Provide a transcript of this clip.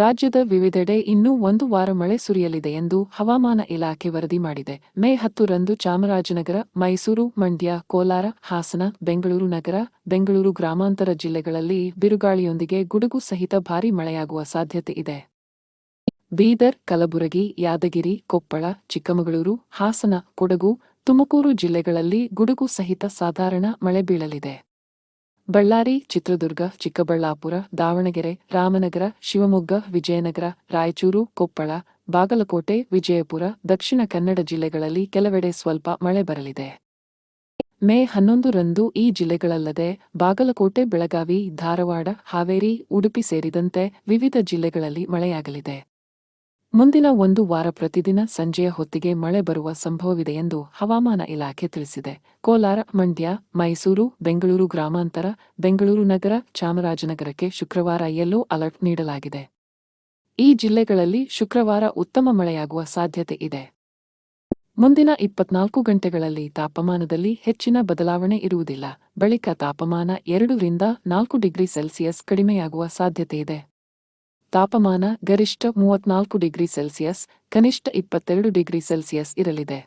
ರಾಜ್ಯದ ವಿವಿಧೆಡೆ ಇನ್ನೂ ಒಂದು ವಾರ ಮಳೆ ಸುರಿಯಲಿದೆ ಎಂದು ಹವಾಮಾನ ಇಲಾಖೆ ವರದಿ ಮಾಡಿದೆ. ಮೇ ಹತ್ತರಂದು ಚಾಮರಾಜನಗರ, ಮೈಸೂರು, ಮಂಡ್ಯ, ಕೋಲಾರ, ಹಾಸನ, ಬೆಂಗಳೂರು ನಗರ, ಬೆಂಗಳೂರು ಗ್ರಾಮಾಂತರ ಜಿಲ್ಲೆಗಳಲ್ಲಿ ಬಿರುಗಾಳಿಯೊಂದಿಗೆ ಗುಡುಗು ಸಹಿತ ಭಾರೀ ಮಳೆಯಾಗುವ ಸಾಧ್ಯತೆ ಇದೆ. ಬೀದರ್, ಕಲಬುರಗಿ, ಯಾದಗಿರಿ, ಕೊಪ್ಪಳ, ಚಿಕ್ಕಮಗಳೂರು, ಹಾಸನ, ಕೊಡಗು, ತುಮಕೂರು ಜಿಲ್ಲೆಗಳಲ್ಲಿ ಗುಡುಗು ಸಹಿತ ಸಾಧಾರಣ ಮಳೆ ಬೀಳಲಿದೆ. ಬಳ್ಳಾರಿ, ಚಿತ್ರದುರ್ಗ, ಚಿಕ್ಕಬಳ್ಳಾಪುರ, ದಾವಣಗೆರೆ, ರಾಮನಗರ, ಶಿವಮೊಗ್ಗ, ವಿಜಯನಗರ, ರಾಯಚೂರು, ಕೊಪ್ಪಳ, ಬಾಗಲಕೋಟೆ, ವಿಜಯಪುರ, ದಕ್ಷಿಣ ಕನ್ನಡ ಜಿಲ್ಲೆಗಳಲ್ಲಿ ಕೆಲವೆಡೆ ಸ್ವಲ್ಪ ಮಳೆ ಬರಲಿದೆ. ಮೇ ಹನ್ನೊಂದರಂದು ಈ ಜಿಲ್ಲೆಗಳಲ್ಲದೆ ಬಾಗಲಕೋಟೆ, ಬೆಳಗಾವಿ, ಧಾರವಾಡ, ಹಾವೇರಿ, ಉಡುಪಿ ಸೇರಿದಂತೆ ವಿವಿಧ ಜಿಲ್ಲೆಗಳಲ್ಲಿ ಮಳೆಯಾಗಲಿದೆ. ಮುಂದಿನ ಒಂದು ವಾರ ಪ್ರತಿದಿನ ಸಂಜೆಯ ಹೊತ್ತಿಗೆ ಮಳೆ ಬರುವ ಸಂಭವವಿದೆ ಎಂದು ಹವಾಮಾನ ಇಲಾಖೆ ತಿಳಿಸಿದೆ. ಕೋಲಾರ, ಮಂಡ್ಯ, ಮೈಸೂರು, ಬೆಂಗಳೂರು ಗ್ರಾಮಾಂತರ, ಬೆಂಗಳೂರು ನಗರ, ಚಾಮರಾಜನಗರಕ್ಕೆ ಶುಕ್ರವಾರ ಯೆಲ್ಲೋ ಅಲರ್ಟ್ ನೀಡಲಾಗಿದೆ. ಈ ಜಿಲ್ಲೆಗಳಲ್ಲಿ ಶುಕ್ರವಾರ ಉತ್ತಮ ಮಳೆಯಾಗುವ ಸಾಧ್ಯತೆ ಇದೆ. ಮುಂದಿನ ಇಪ್ಪತ್ನಾಲ್ಕು ಗಂಟೆಗಳಲ್ಲಿ ತಾಪಮಾನದಲ್ಲಿ ಹೆಚ್ಚಿನ ಬದಲಾವಣೆ ಇರುವುದಿಲ್ಲ. ಬಳಿಕ ತಾಪಮಾನ ಎರಡರಿಂದ ನಾಲ್ಕು ಡಿಗ್ರಿ ಸೆಲ್ಸಿಯಸ್ ಕಡಿಮೆಯಾಗುವ ಸಾಧ್ಯತೆಯಿದೆ ತಾಪಮಾನ ಗರಿಷ್ಠ ಮೂವತ್ನಾಲ್ಕು ಡಿಗ್ರಿ ಸೆಲ್ಸಿಯಸ್ ಕನಿಷ್ಠ ಇಪ್ಪತ್ತೆರಡು ಡಿಗ್ರಿ ಸೆಲ್ಸಿಯಸ್ ಇರಲಿದೆ.